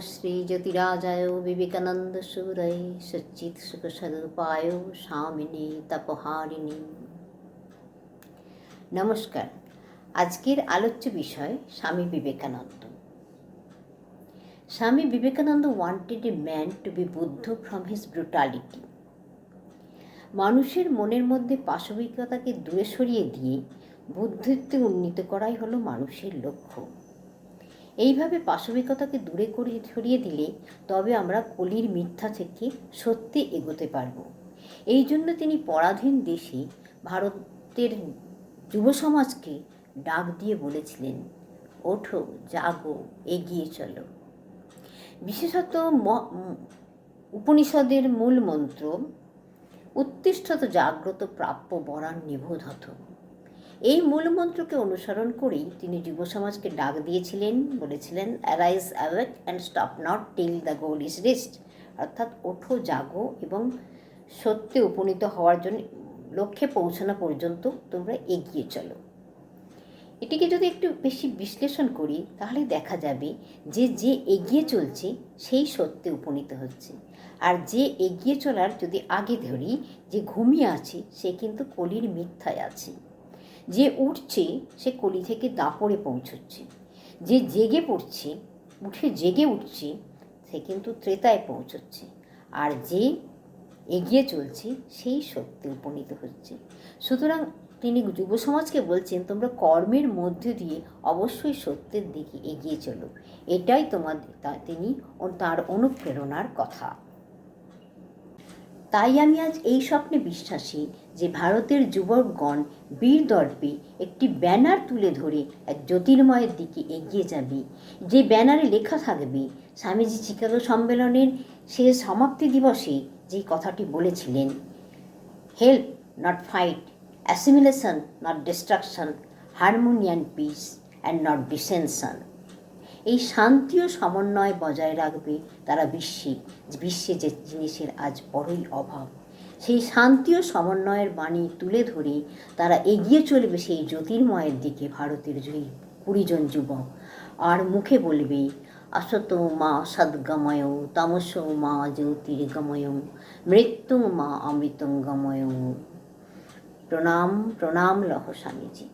শ্রী জ্যোতিরাজায় বিবেকানন্দ সুরাই সচিত সুখ স্বরূপায় স্বামিনী তপহারিণী। নমস্কার। আজকের আলোচ্য বিষয় Swami Vivekananda. Swami Vivekananda wanted a man to be Buddha from his brutality মানুষের মনের মধ্যে পাশবিকতাকে দূরে সরিয়ে দিয়ে বুদ্ধিত্বে উন্নীত করাই হলো মানুষের লক্ষ্য। এইভাবে পাশবিকতাকে দূরে করে ছড়িয়ে দিলে তবে আমরা কলির মিথ্যা থেকে সত্যি এগোতে পারব। এই জন্য তিনি পরাধীন দেশে ভারতের যুব সমাজকে ডাক দিয়ে বলেছিলেন, ওঠো, জাগো, এগিয়ে চলো। বিশেষত উপনিষদের মূল মন্ত্র উত্তিষ্ঠত জাগ্রত প্রাপ্য বরান নিবোধত। এই মূল মন্ত্রকে অনুসরণ করেই তিনি যুব সমাজকে ডাক দিয়েছিলেন, বলেছিলেন arise awake and stop not till the goal is reached অর্থাৎ ওঠো, জাগো এবং সত্যে উপনীত হওয়ার জন্য, লক্ষ্যে পৌঁছানো পর্যন্ত তোমরা এগিয়ে চলো। এটিকে যদি একটু বেশি বিশ্লেষণ করি, তাহলে দেখা যাবে যে যে এগিয়ে চলছে, সেই সত্যে উপনীত হচ্ছে। আর যে এগিয়ে চলার যদি আগে ধরি, যে ঘুমিয়ে আছে, সে কিন্তু কলির মিথ্যায় আছে। যে উঠছে, সে কলি থেকে দাপড়ে পৌঁছচ্ছে। যে জেগে পড়ছে, উঠে জেগে উঠছে, সে কিন্তু ত্রেতায় পৌঁছচ্ছে। আর যে এগিয়ে চলছে, সেই সত্যে উপনীত হচ্ছে। সুতরাং তিনি যুব সমাজকে বলছেন, তোমরা কর্মের মধ্যে দিয়ে অবশ্যই সত্যের দিকে এগিয়ে চলো। এটাই তোমাদের তিনি, তার অনুপ্রেরণার কথা। তাই আমি আজ এই স্বপ্নে বিশ্বাসী যে ভারতের যুবকগণ, বীর দর্পে, একটি ব্যানার তুলে ধরে এক জ্যোতির্ময়ের দিকে এগিয়ে যাবে। যে ব্যানারে লেখা থাকবে, স্বামীজি চিকাগো সম্মেলনের শেষ সমাপ্তি দিবসে যে কথাটি বলেছিলেন help not fight assimilation not destruction harmony and peace and not dissension এই শান্তি ও সমন্বয় বজায় রাখবে তারা বিশ্বে বিশ্বে যে জিনিসের আজ বড়ই অভাব। সেই শান্তি ও সমন্বয়ের বাণী তুলে ধরে তারা এগিয়ে চলবে সেই জ্যোতির্ময়ের দিকে ভারতের যে কুড়িজন যুবক। আর মুখে বলবে, আসত মা সদ্গময়, তামস মা জ্যোতির্গময়, মৃত্যু মা অমৃতঙ্গময়। প্রণাম প্রণাম লহ স্বামীজি।